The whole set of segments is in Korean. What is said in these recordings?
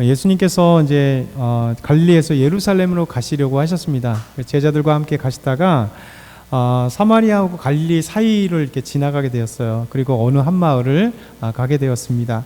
예수님께서 이제 어, 갈릴리에서 예루살렘으로 가시려고 하셨습니다. 제자들과 함께 가시다가 어, 사마리아하고 갈릴리 사이를 이렇게 지나가게 되었어요. 그리고 어느 한 마을을 아, 가게 되었습니다.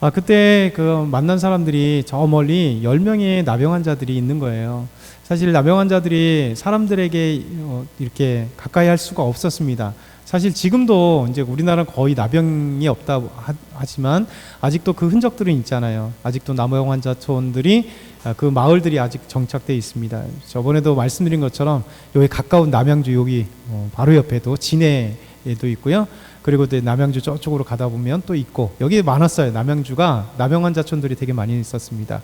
아, 그때 그 만난 사람들이 저 멀리 10명의 나병 환자들이 있는 거예요. 사실 나병 환자들이 사람들에게 어, 이렇게 가까이 할 수가 없었습니다. 사실 지금도 이제 우리나라는 거의 나병이 없다 하- 하지만 아직도 그 흔적들은 있잖아요. 아직도 나병 환자촌들이 아, 그 마을들이 아직 정착돼 있습니다. 저번에도 말씀드린 것처럼 여기 가까운 남양주 여기 어, 바로 옆에도 진해에도 있고요. 그리고 또 남양주 저쪽으로 가다 보면 또 있고 여기 많았어요. 남양주가 나병 환자촌들이 되게 많이 있었습니다.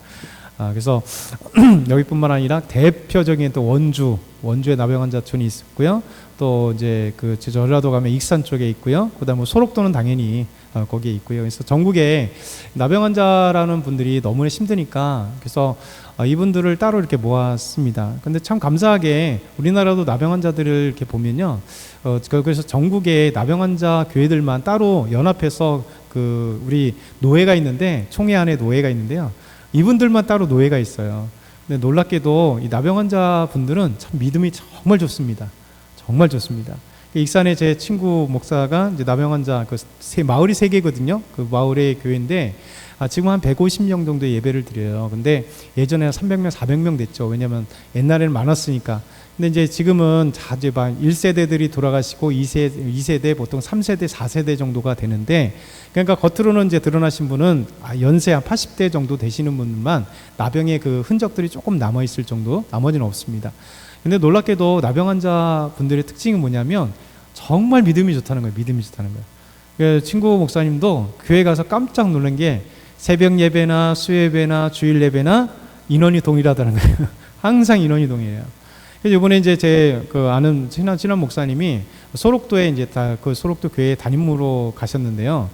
아, 그래서 여기뿐만 아니라 대표적인 또 원주 원주에 나병 환자촌이 있었고요. 또 이제 그 전라도 가면 익산 쪽에 있고요. 그다음에 소록도는 당연히 어, 거기에 있고요. 그래서 전국에 나병 환자라는 분들이 너무나 힘드니까 그래서 어, 이분들을 따로 이렇게 모았습니다. 근데 참 감사하게 우리나라도 나병 환자들을 이렇게 보면요. 어, 그- 그래서 전국에 나병 환자 교회들만 따로 연합해서 그 우리 노회가 있는데 총회 안에 노회가 있는데요. 이분들만 따로 노예가 있어요. 근데 놀랍게도 이 나병 환자 분들은 참 믿음이 정말 좋습니다. 정말 좋습니다. 그 익산에 제 친구 목사가 이제 나병 환자 그 세 마을이 세 개거든요. 그 마을의 교회인데 아, 지금 한 150명 정도의 예배를 드려요. 근데 예전에 300명, 400명 됐죠. 왜냐면 옛날에는 많았으니까. 근데 이제 지금은 자제 반 1세대들이 돌아가시고 2세, 2세대 보통 3세대, 4세대 정도가 되는데 그러니까 겉으로는 이제 드러나신 분은 아, 연세 한 80대 정도 되시는 분만 나병의 그 흔적들이 조금 남아 있을 정도 나머지는 없습니다. 근데 놀랍게도 나병 환자 분들의 특징이 뭐냐면 정말 믿음이 좋다는 거예요. 믿음이 좋다는 거예요. 그 친구 목사님도 교회 가서 깜짝 놀란 게 새벽 예배나 수예배나 주일 예배나 인원이 동일하다는 거예요. 항상 인원이 동일해요. 그래서 이번에 이제 제 그 아는 친한 친한 목사님이 소록도에 이제 다 그 소록도 교회 담임으로 가셨는데요.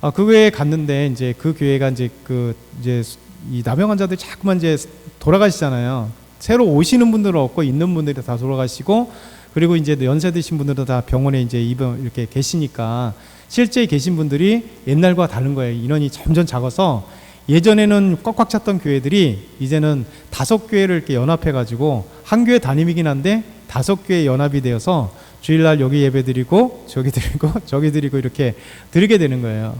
아, 그 교회에 갔는데 이제 그 교회가 이제 그 이제 이 나병 환자들이 자꾸만 이제 돌아가시잖아요. 새로 오시는 분들은 없고 있는 분들이 다 돌아가시고 그리고 이제 연세 드신 분들은 다 병원에 이제 입원 이렇게 계시니까 실제 계신 분들이 옛날과 다른 거예요. 인원이 점점 작아서 예전에는 꽉꽉 찼던 교회들이 이제는 다섯 교회를 이렇게 연합해 가지고 한 교회 담임이긴 한데 다섯 교회 연합이 되어서 주일날 여기 예배 드리고 저기 드리고 저기 드리고 이렇게 드리게 되는 거예요.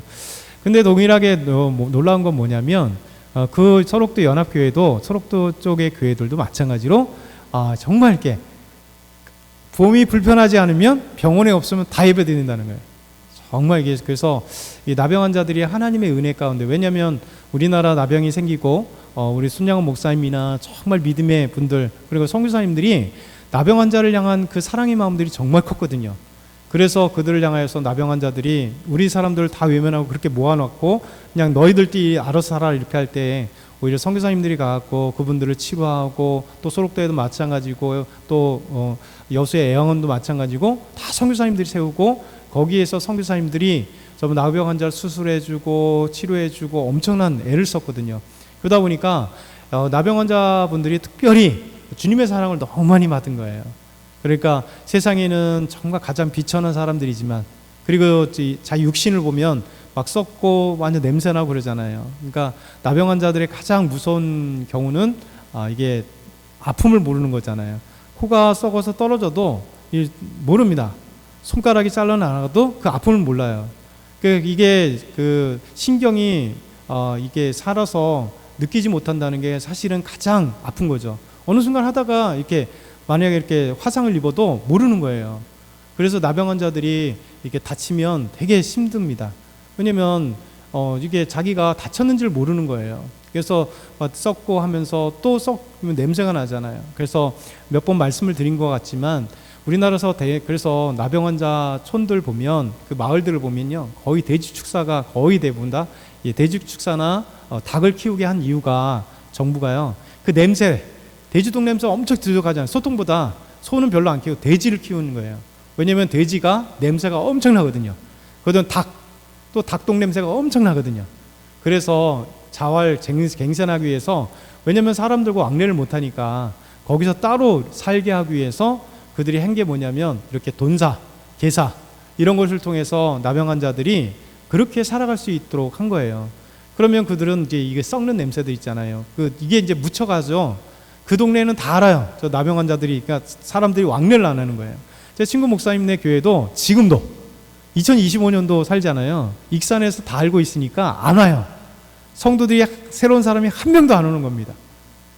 근데 동일하게 너- 뭐 놀라운 건 뭐냐면 어, 그 서록도 연합교회도 서록도 쪽의 교회들도 마찬가지로 아, 정말 이렇게 몸이 불편하지 않으면 병원에 없으면 다 예배 드린다는 거예요. 정말 이게 그래서 이 나병 환자들이 하나님의 은혜 가운데 왜냐하면 우리나라 나병이 생기고 어, 우리 순양원 목사님이나 정말 믿음의 분들 그리고 선교사님들이 나병 환자를 향한 그 사랑의 마음들이 정말 컸거든요. 그래서 그들을 향하여서 나병 환자들이 우리 사람들을 다 외면하고 그렇게 모아놓고 그냥 너희들끼리 알아서 살아 이렇게 할 때 오히려 선교사님들이 가갖고 그분들을 치료하고 또 소록도에도 마찬가지고 또 어, 여수의 애양원도 마찬가지고 다 선교사님들이 세우고 거기에서 선교사님들이 전부 나병 환자를 수술해주고 치료해주고 엄청난 애를 썼거든요. 그러다 보니까 어, 나병 환자분들이 특별히 주님의 사랑을 너무 많이 받은 거예요. 그러니까 세상에는 정말 가장 비천한 사람들이지만 그리고 이 자기 육신을 보면 막 썩고 완전 냄새나고 그러잖아요. 그러니까 나병 환자들의 가장 무서운 경우는 아, 이게 아픔을 모르는 거잖아요. 코가 썩어서 떨어져도 이 모릅니다. 손가락이 잘라나가도 그 아픔을 몰라요. 그 이게 그 신경이 어, 이게 살아서 느끼지 못한다는 게 사실은 가장 아픈 거죠. 어느 순간 하다가 이렇게 만약에 이렇게 화상을 입어도 모르는 거예요. 그래서 나병 환자들이 이렇게 다치면 되게 힘듭니다. 왜냐면 어, 이게 자기가 다쳤는지를 모르는 거예요. 그래서 막 썩고 하면서 또 썩으면 냄새가 나잖아요. 그래서 몇 번 말씀을 드린 것 같지만 우리나라에서 대, 그래서 나병 환자 촌들 보면 그 마을들을 보면요 거의 돼지 축사가 거의 대부분 다. 이 돼지 축사나 어, 닭을 키우게 한 이유가 정부가요 그 냄새 돼지똥 냄새 엄청 들어가잖아요. 소똥보다 소는 별로 안 키우고 돼지를 키우는 거예요. 왜냐하면 돼지가 냄새가 엄청나거든요. 그든 닭또 닭똥 냄새가 엄청나거든요. 그래서 자활 쟁- 갱생하기 위해서 왜냐하면 사람들과 왕래를 못하니까 거기서 따로 살게 하기 위해서 그들이 한 게 뭐냐면 이렇게 돈사, 계사 이런 것을 통해서 나병 환자들이 그렇게 살아갈 수 있도록 한 거예요. 그러면 그들은 이제 이게 썩는 냄새도 있잖아요. 그 이게 이제 묻혀가죠. 그 동네는 다 알아요. 저 나병 환자들이 그러니까 사람들이 왕래를 안 하는 거예요. 제 친구 목사님네 교회도 지금도 2025년도 살잖아요. 익산에서 다 알고 있으니까 안 와요. 성도들이 새로운 사람이 한 명도 안 오는 겁니다.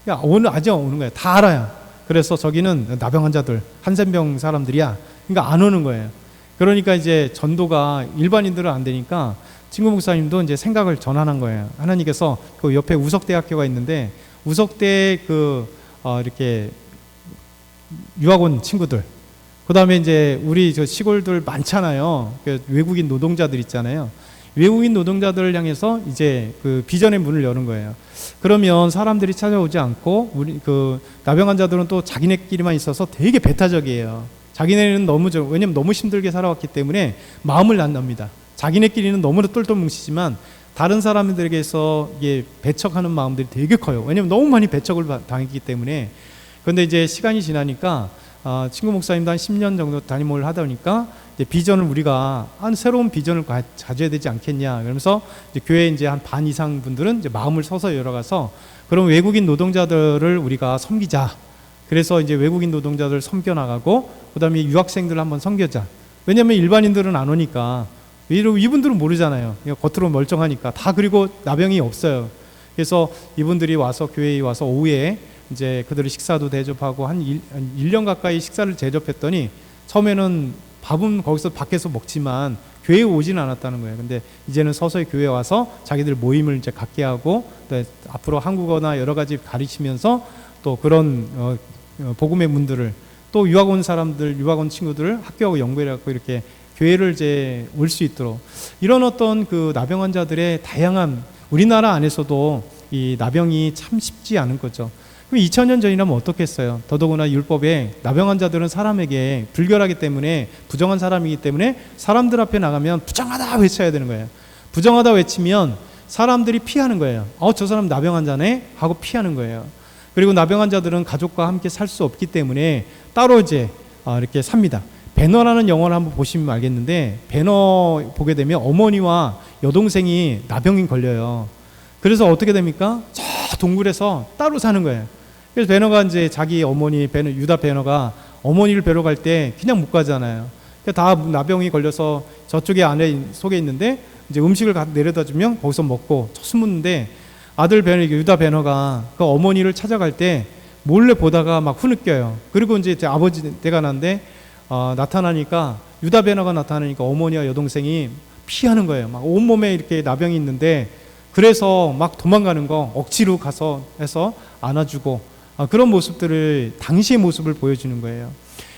야, 오늘 아직 오는 거예요. 다 알아요. 그래서 저기는 나병 환자들, 한센병 사람들이야. 그러니까 안 오는 거예요. 그러니까 이제 전도가 일반인들은 안 되니까 친구 목사님도 이제 생각을 전환한 거예요. 하나님께서 그 옆에 우석대학교가 있는데 우석대 그 어, 이렇게 유학원 친구들 그다음에 이제 우리 저 시골들 많잖아요. 그 외국인 노동자들 있잖아요. 외국인 노동자들을 향해서 이제 그 비전의 문을 여는 거예요. 그러면 사람들이 찾아오지 않고 우리 그 나병 환자들은 또 자기네끼리만 있어서 되게 배타적이에요. 자기네는 너무 저 왜냐면 너무 힘들게 살아왔기 때문에 마음을 안 납니다. 자기네끼리는 너무나 똘똘 뭉치지만 다른 사람들에게서 이게 배척하는 마음들이 되게 커요. 왜냐면 너무 많이 배척을 받- 당했기 때문에. 그런데 이제 시간이 지나니까 아, 친구 목사님도 한 10년 정도 담임을 하다 보니까 비전을 우리가 한 새로운 비전을 가, 가져야 되지 않겠냐. 그러면서 이제 교회 이제 한 반 이상 분들은 이제 마음을 서서 열어가서 그럼 외국인 노동자들을 우리가 섬기자. 그래서 이제 외국인 노동자들 섬겨 나가고 그다음에 유학생들 한번 섬겨자. 왜냐하면 일반인들은 안 오니까 이분들은 모르잖아요. 그냥 겉으로 멀쩡하니까 다 그리고 나병이 없어요. 그래서 이분들이 와서 교회에 와서 오후에 이제 그들의 식사도 대접하고 한, 일, 한 1년 가까이 식사를 대접했더니 처음에는 밥은 거기서 밖에서 먹지만 교회에 오지는 않았다는 거예요. 근데 이제는 서서히 교회에 와서 자기들 모임을 이제 갖게 하고 또 앞으로 한국어나 여러 가지 가르치면서 또 그런 어, 어, 복음의 문들을 또 유학 온 사람들, 유학 온 친구들을 학교하고 연구해 갖고 이렇게 교회를 이제 올 수 있도록 이런 어떤 그 나병 환자들의 다양한 우리나라 안에서도 이 나병이 참 쉽지 않은 거죠. 그럼 2000년 전이라면 어떻겠어요? 더더구나 율법에 나병 환자들은 사람에게 불결하기 때문에 부정한 사람이기 때문에 사람들 앞에 나가면 부정하다 외쳐야 되는 거예요. 부정하다 외치면 사람들이 피하는 거예요. 어, 저 사람 나병 환자네? 하고 피하는 거예요. 그리고 나병 환자들은 가족과 함께 살 수 없기 때문에 따로 이제 아, 이렇게 삽니다. 배너라는 영화를 한번 보시면 알겠는데 배너 보게 되면 어머니와 여동생이 나병이 걸려요. 그래서 어떻게 됩니까? 저 동굴에서 따로 사는 거예요. 그래서 배너가 이제 자기 어머니 배너 유다 배너가 어머니를 뵈러 갈 때 그냥 못 가잖아요. 다 나병이 걸려서 저쪽에 안에 속에 있는데 이제 음식을 내려다 주면 거기서 먹고 숨는데 아들 배너 유다 배너가 그 어머니를 찾아갈 때 몰래 보다가 막 후느껴요. 그리고 이제 제 아버지 때가 난데 어, 나타나니까 유다 배너가 나타나니까 어머니와 여동생이 피하는 거예요. 막 온몸에 이렇게 나병이 있는데 그래서 막 도망가는 거 억지로 가서 해서 안아주고 아, 그런 모습들을 당시의 모습을 보여주는 거예요.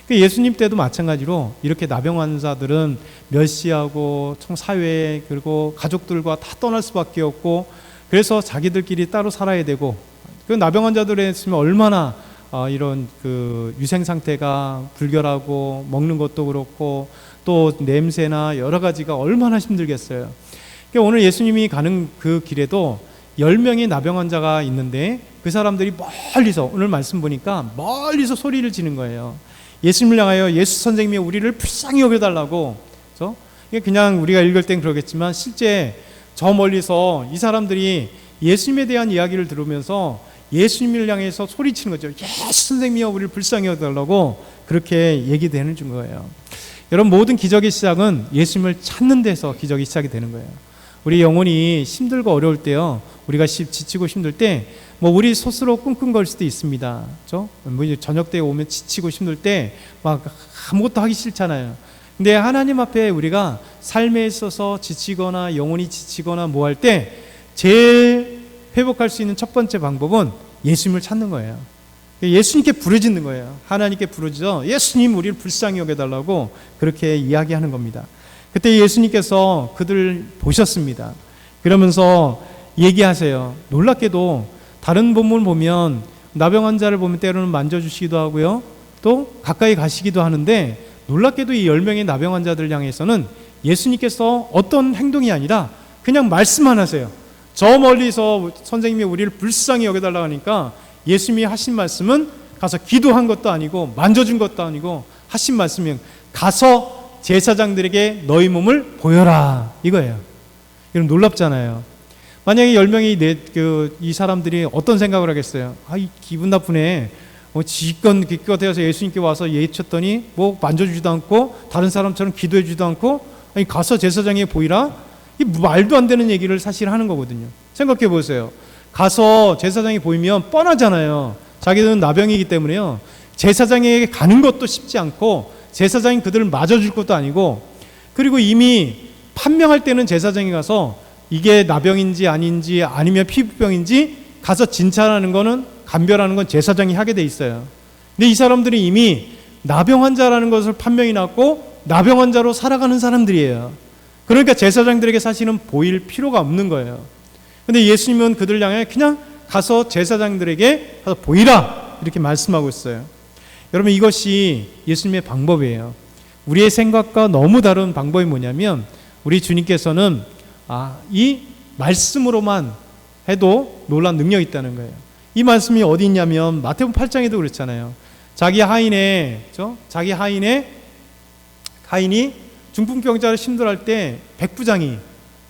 그 예수님 때도 마찬가지로 이렇게 나병 환자들은 멸시하고 총 사회 그리고 가족들과 다 떠날 수밖에 없고 그래서 자기들끼리 따로 살아야 되고 그 나병 환자들에 있으면 얼마나 어, 이런 그 유생 상태가 불결하고 먹는 것도 그렇고 또 냄새나 여러 가지가 얼마나 힘들겠어요. 그러니까 오늘 예수님이 가는 그 길에도 열 명의 나병 환자가 있는데 그 사람들이 멀리서 오늘 말씀 보니까 멀리서 소리를 지는 거예요. 예수님을 향하여 예수 선생님이 우리를 불쌍히 여겨달라고. 이게 그냥 우리가 읽을 땐 그러겠지만 실제 저 멀리서 이 사람들이 예수님에 대한 이야기를 들으면서 예수님을 향해서 소리치는 거죠. 예수 선생님이여 우리를 불쌍히 여겨달라고 그렇게 얘기되는 중 거예요. 여러분 모든 기적의 시작은 예수님을 찾는 데서 기적이 시작이 되는 거예요. 우리 영혼이 힘들고 어려울 때요. 우리가 시- 지치고 힘들 때 뭐 우리 스스로 끙끙거릴 수도 있습니다. 그렇죠? 뭐 저녁 때 오면 지치고 힘들 때 막 아무것도 하기 싫잖아요. 근데 하나님 앞에 우리가 삶에 있어서 지치거나 영혼이 지치거나 뭐 할 때 제일 회복할 수 있는 첫 번째 방법은 예수님을 찾는 거예요. 예수님께 부르짖는 거예요. 하나님께 부르짖어 예수님 우리를 불쌍히 여겨달라고 그렇게 이야기하는 겁니다. 그때 예수님께서 그들 보셨습니다. 그러면서 얘기하세요. 놀랍게도 다른 본문 보면 나병 환자를 보면 때로는 만져주시기도 하고요. 또 가까이 가시기도 하는데 놀랍게도 이열 명의 나병 환자들 향해서는 예수님께서 어떤 행동이 아니라 그냥 말씀만 하세요. 저 멀리서 선생님이 우리를 불쌍히 여겨달라고 하니까 예수님이 하신 말씀은 가서 기도한 것도 아니고 만져준 것도 아니고 하신 말씀이 가서 제사장들에게 너희 몸을 보여라 이거예요. 여러분 놀랍잖아요. 만약에 10명이 내, 그, 이 사람들이 어떤 생각을 하겠어요? 아, 이 기분 나쁘네. 어, 지껏 기껏해서 예수님께 와서 예쳤더니 뭐 만져주지도 않고 다른 사람처럼 기도해주지도 않고 아니 가서 제사장에 보이라 이 말도 안 되는 얘기를 사실 하는 거거든요. 생각해 보세요. 가서 제사장이 보이면 뻔하잖아요. 자기들은 나병이기 때문에요. 제사장에게 가는 것도 쉽지 않고 제사장이 그들을 맞아줄 것도 아니고 그리고 이미 판명할 때는 제사장이 가서 이게 나병인지 아닌지 아니면 피부병인지 가서 진찰하는 거는 감별하는 건 제사장이 하게 돼 있어요. 근데 이 사람들이 이미 나병 환자라는 것을 판명이 났고 나병 환자로 살아가는 사람들이에요. 그러니까 제사장들에게 사실은 보일 필요가 없는 거예요. 근데 예수님은 그들 향해 그냥 가서 제사장들에게 가서 보이라 이렇게 말씀하고 있어요. 여러분 이것이 예수님의 방법이에요. 우리의 생각과 너무 다른 방법이 뭐냐면 우리 주님께서는 아, 이 말씀으로만 해도 놀란 능력이 있다는 거예요. 이 말씀이 어디 있냐면 마태복음 8장에도 그렇잖아요. 자기 하인의 저 자기 하인의 하인이 중풍병자를 신들할 때 백부장이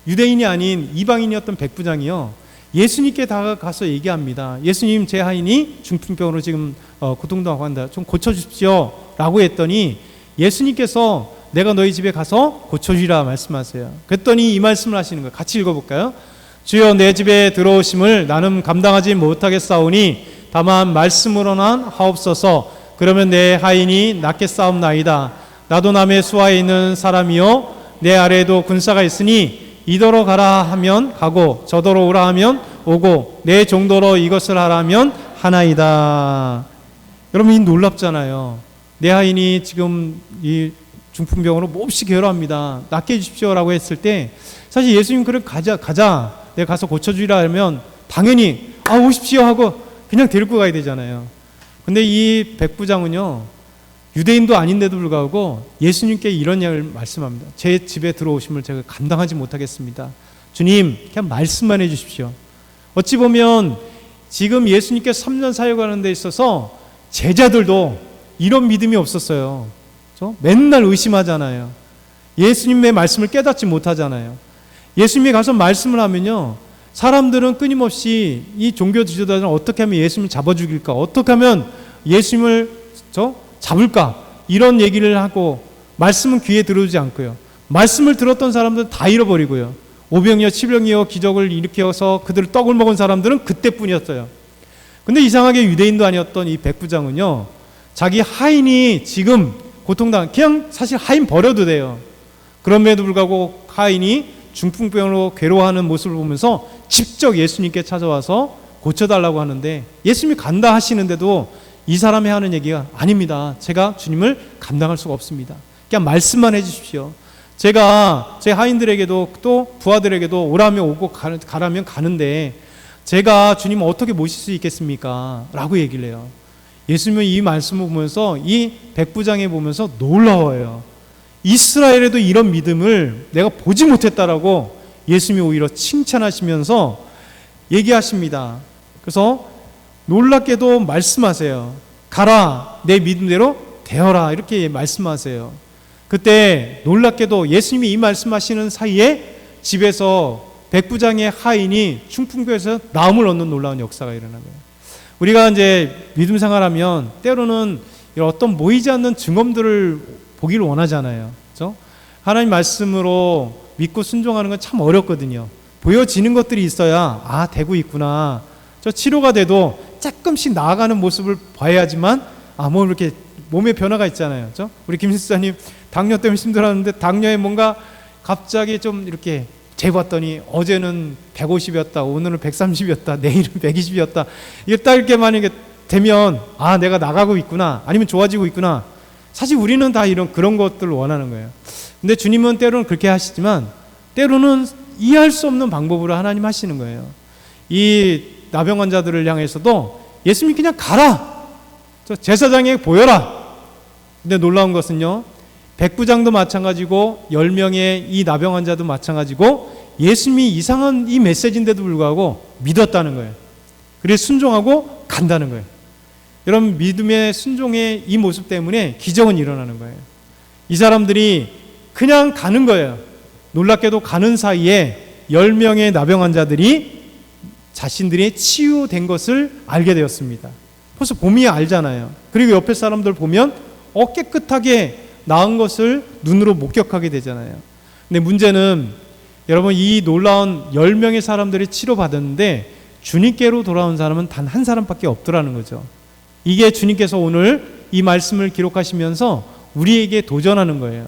유대인이 아닌 이방인이었던 백부장이요. 예수님께 다가가서 얘기합니다. 예수님 제 하인이 중풍병으로 지금 어, 고통당하고 한다. 좀 고쳐주십시오 라고 했더니 예수님께서 내가 너희 집에 가서 고쳐주리라 말씀하세요. 그랬더니 이 말씀을 하시는 거예요. 같이 읽어볼까요? 주여 내 집에 들어오심을 나는 감당하지 못하겠사오니 다만 말씀으로만 하옵소서 그러면 내 하인이 낫게 싸움나이다. 나도 남의 수하에 있는 사람이요 내 아래에도 군사가 있으니 이더러 가라 하면 가고 저더러 오라 하면 오고 내 정도로 이것을 하라면 하나이다. 여러분 이 놀랍잖아요. 내 하인이 지금 이 중풍병으로 몹시 괴로합니다. 낫게 해주십시오라고 했을 때 사실 예수님 그래 가자 가자 내가 가서 고쳐주리라 하면 당연히 아 오십시오 하고 그냥 데리고 가야 되잖아요. 근데 이 백부장은요 유대인도 아닌데도 불구하고 예수님께 이런 이야기를 말씀합니다. 제 집에 들어오심을 제가 감당하지 못하겠습니다. 주님 그냥 말씀만 해주십시오. 어찌 보면 지금 예수님께 3년 사역하는 데 있어서 제자들도 이런 믿음이 없었어요. 그렇죠? 맨날 의심하잖아요. 예수님의 말씀을 깨닫지 못하잖아요. 예수님이 가서 말씀을 하면요. 사람들은 끊임없이 이 종교 지도자들은 어떻게 하면 예수님을 잡아 죽일까? 어떻게 하면 예수님을 저 잡을까? 이런 얘기를 하고 말씀은 귀에 들어오지 않고요. 말씀을 들었던 사람들은 다 잃어버리고요. 오병이어 치병이어 기적을 일으켜서 그들을 떡을 먹은 사람들은 그때뿐이었어요. 근데 이상하게 유대인도 아니었던 이 백부장은요. 자기 하인이 지금 고통당 그냥 사실 하인 버려도 돼요. 그럼에도 불구하고 하인이 중풍병으로 괴로워하는 모습을 보면서 직접 예수님께 찾아와서 고쳐달라고 하는데 예수님이 간다 하시는데도 이 사람이 하는 얘기가 아닙니다. 제가 주님을 감당할 수가 없습니다. 그냥 말씀만 해주십시오. 제가 제 하인들에게도 또 부하들에게도 오라면 오고 가라면 가는데 제가 주님 어떻게 모실 수 있겠습니까? 라고 얘기를 해요. 예수님은 이 말씀을 보면서 이 백부장에 보면서 놀라워요. 이스라엘에도 이런 믿음을 내가 보지 못했다라고 예수님이 오히려 칭찬하시면서 얘기하십니다. 그래서 놀랍게도 말씀하세요. 가라, 내 믿음대로 되어라. 이렇게 말씀하세요. 그때 놀랍게도 예수님이 이 말씀하시는 사이에 집에서 백부장의 하인이 충풍교에서 나음을 얻는 놀라운 역사가 일어나는 거예요. 우리가 이제 믿음 생활하면 때로는 어떤 모이지 않는 증언들을 보기를 원하잖아요. 그렇죠? 하나님 말씀으로 믿고 순종하는 건 참 어렵거든요. 보여지는 것들이 있어야 아 되고 있구나. 저 치료가 돼도 조금씩 나아가는 모습을 봐야지만 아뭐 이렇게 몸에 변화가 있잖아요. 그렇죠? 우리 김실사님 당뇨 때문에 힘들었는데 당뇨에 뭔가 갑자기 좀 이렇게 재봤더니 어제는 150이었다, 오늘은 130이었다, 내일은 120이었다. 이게 딱 이렇게 만약에 되면 아 내가 나가고 있구나, 아니면 좋아지고 있구나. 사실 우리는 다 이런 그런 것들을 원하는 거예요. 근데 주님은 때로는 그렇게 하시지만 때로는 이해할 수 없는 방법으로 하나님 하시는 거예요. 이 나병 환자들을 향해서도 예수님이 그냥 가라. 제사장에게 보여라. 근데 놀라운 것은요. 백부장도 마찬가지고 열 명의 이 나병 환자도 마찬가지고 예수님이 이상한 이 메시지인데도 불구하고 믿었다는 거예요. 그래서 순종하고 간다는 거예요. 여러분 믿음의 순종의 이 모습 때문에 기적은 일어나는 거예요. 이 사람들이 그냥 가는 거예요. 놀랍게도 가는 사이에 10명의 나병 환자들이 자신들이 치유된 것을 알게 되었습니다. 벌써 봄이 알잖아요. 그리고 옆에 사람들 보면 어 깨끗하게 나은 것을 눈으로 목격하게 되잖아요. 근데 문제는 여러분 이 놀라운 10명의 사람들이 치료받았는데 주님께로 돌아온 사람은 단 한 사람밖에 없더라는 거죠. 이게 주님께서 오늘 이 말씀을 기록하시면서 우리에게 도전하는 거예요.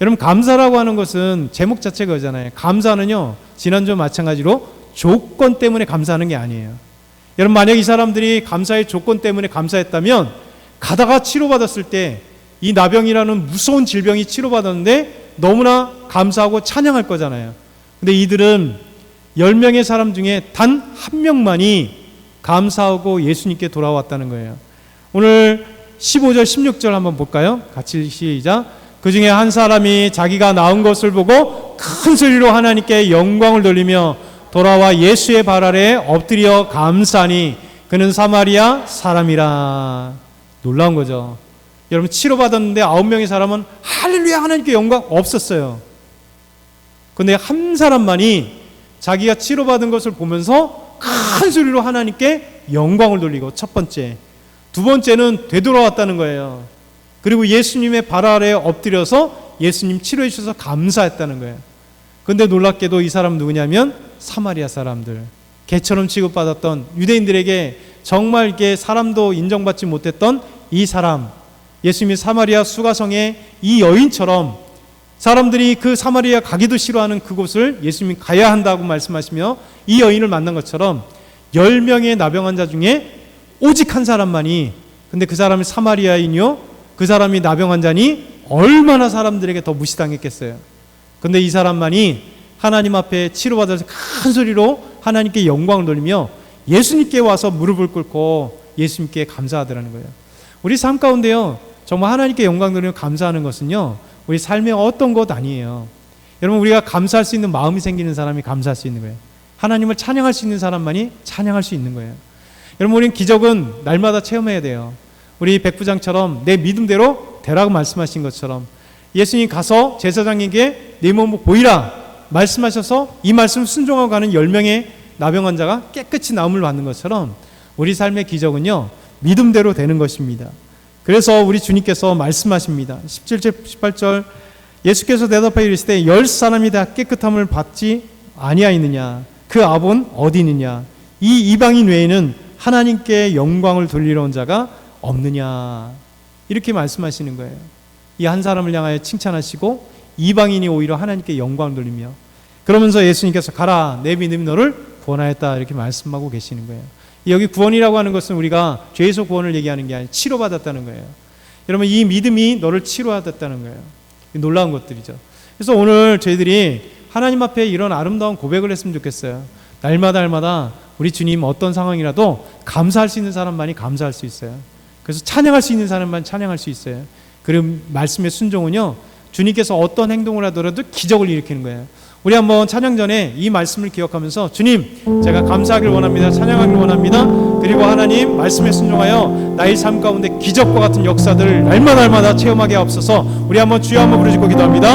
여러분 감사라고 하는 것은 제목 자체가 그잖아요. 감사는요. 지난주 마찬가지로 조건 때문에 감사하는 게 아니에요. 여러분 만약 이 사람들이 감사의 조건 때문에 감사했다면 가다가 치료받았을 때 이 나병이라는 무서운 질병이 치료받았는데 너무나 감사하고 찬양할 거잖아요. 근데 이들은 10명의 사람 중에 단 한 명만이 감사하고 예수님께 돌아왔다는 거예요. 오늘 15절 16절 한번 볼까요? 같이 시작. 그 중에 한 사람이 자기가 나은 것을 보고 큰 소리로 하나님께 영광을 돌리며 돌아와 예수의 발 아래 엎드려 감사하니 그는 사마리아 사람이라 놀라운 거죠. 여러분 치료받았는데 아홉 명의 사람은 할렐루야 하나님께 영광 없었어요. 근데 한 사람만이 자기가 치료받은 것을 보면서 큰 소리로 하나님께 영광을 돌리고 첫 번째, 두 번째는 되돌아왔다는 거예요. 그리고 예수님의 발 아래에 엎드려서 예수님 치료해 주셔서 감사했다는 거예요. 근데 놀랍게도 이 사람 누구냐면 사마리아 사람들. 개처럼 취급받았던 유대인들에게 정말 이게 사람도 인정받지 못했던 이 사람. 예수님이 사마리아 수가성의 이 여인처럼 사람들이 그 사마리아 가기도 싫어하는 그곳을 예수님이 가야 한다고 말씀하시며 이 여인을 만난 것처럼 열 명의 나병 환자 중에 오직 한 사람만이 근데 그 사람이 사마리아인이요 그 사람이 나병 환자니 얼마나 사람들에게 더 무시당했겠어요. 근데 이 사람만이 하나님 앞에 치료받아서 큰 소리로 하나님께 영광을 돌리며 예수님께 와서 무릎을 꿇고 예수님께 감사하더라는 거예요. 우리 삶 가운데요 정말 하나님께 영광 돌리며 감사하는 것은요 우리 삶의 어떤 것 아니에요. 여러분 우리가 감사할 수 있는 마음이 생기는 사람이 감사할 수 있는 거예요. 하나님을 찬양할 수 있는 사람만이 찬양할 수 있는 거예요. 여러분 우리는 기적은 날마다 체험해야 돼요. 우리 백부장처럼 내 믿음대로 되라고 말씀하신 것처럼 예수님 가서 제사장에게 내 몸을 보이라 말씀하셔서 이 말씀 순종하고 가는 열 명의 나병 환자가 깨끗이 나음을 받는 것처럼 우리 삶의 기적은요 믿음대로 되는 것입니다. 그래서 우리 주님께서 말씀하십니다. 17절 18절 예수께서 대답하여 이르시되 열 사람이 다 깨끗함을 받지 아니하였느냐 그 아본 어디 있느냐 이 이방인 외에는 하나님께 영광을 돌리러 온 자가 없느냐 이렇게 말씀하시는 거예요. 이 한 사람을 향하여 칭찬하시고 이방인이 오히려 하나님께 영광을 돌리며 그러면서 예수님께서 가라 내 믿음이 너를 구원하였다 이렇게 말씀하고 계시는 거예요. 여기 구원이라고 하는 것은 우리가 죄에서 구원을 얘기하는 게 아니라 치료받았다는 거예요. 여러분 이 믿음이 너를 치료하였다는 거예요. 놀라운 것들이죠. 그래서 오늘 저희들이 하나님 앞에 이런 아름다운 고백을 했으면 좋겠어요. 날마다 날마다 우리 주님 어떤 상황이라도 감사할 수 있는 사람만이 감사할 수 있어요. 그래서 찬양할 수 있는 사람만 찬양할 수 있어요. 그리고 말씀의 순종은요. 주님께서 어떤 행동을 하더라도 기적을 일으키는 거예요. 우리 한번 찬양 전에 이 말씀을 기억하면서 주님 제가 감사하길 원합니다. 찬양하길 원합니다. 그리고 하나님 말씀에 순종하여 나의 삶 가운데 기적과 같은 역사들을 날마다 날마다 체험하게 하옵소서. 우리 한번 주여 한번 부르짖고 기도합니다.